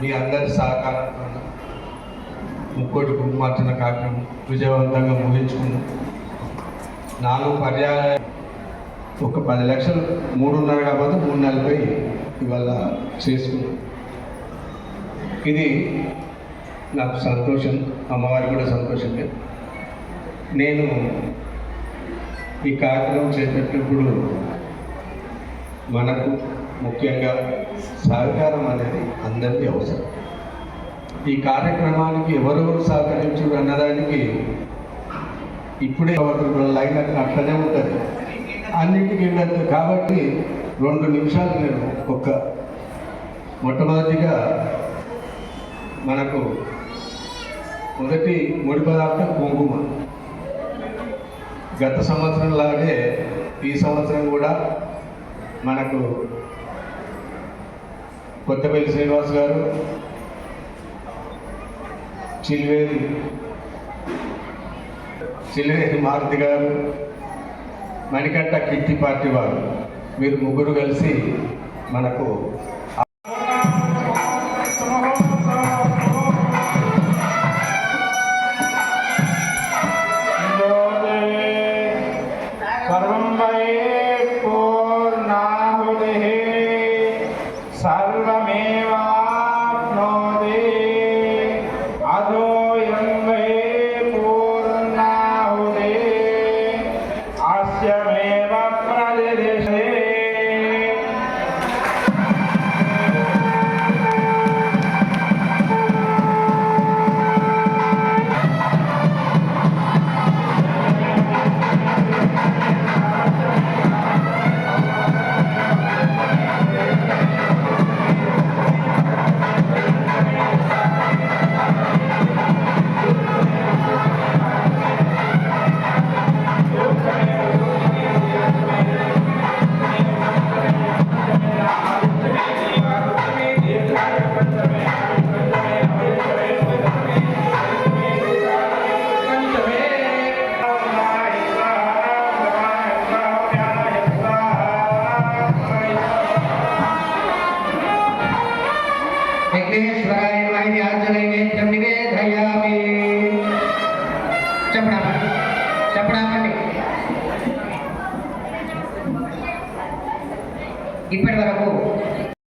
మీ అందరి సహకారంతో ముక్కోటి కుంకుమార్చన కార్యక్రమం విజయవంతంగా ముగించుకున్నాం. నాలుగు పర్యాయ ఒక పది లక్షలు మూడున్నర కాబట్టి మూడు నెలలపై ఇవాళ చేసుకున్నాం. ఇది నాకు సంతోషం అమ్మవారికి కూడా సంతోషమే. నేను ఈ కార్యక్రమం చేసేటప్పుడు మనకు ముఖ్యంగా సహకారం అనేది అందరికీ అవసరం. ఈ కార్యక్రమానికి ఎవరెవరు సహకరించారు అన్నదానికి ఇప్పుడే లైన్ అట్లనే ఉంటుంది. అన్నింటికి వెళ్ళదు కాబట్టి రెండు నిమిషాలు నేను ఒక్క మొట్టమొదటిగా మనకు మొదటి ముడి పదార్థం కుంకుమ. గత సంవత్సరం లాగే ఈ సంవత్సరం కూడా మనకు కొత్తపల్లి శ్రీనివాస్ గారు చిల్వేరి చిల్వేరి మారుతి గారు మణికంఠ కీర్తి పార్టీ వారు మీరు ముగ్గురు కలిసి మనకు Sarvamev విఘ్నేశ్వరాయ మహిళ నైవేద్యం నివేదయామి. చెప్పడాపండి చెప్పడాపండి ఇప్పటి వరకు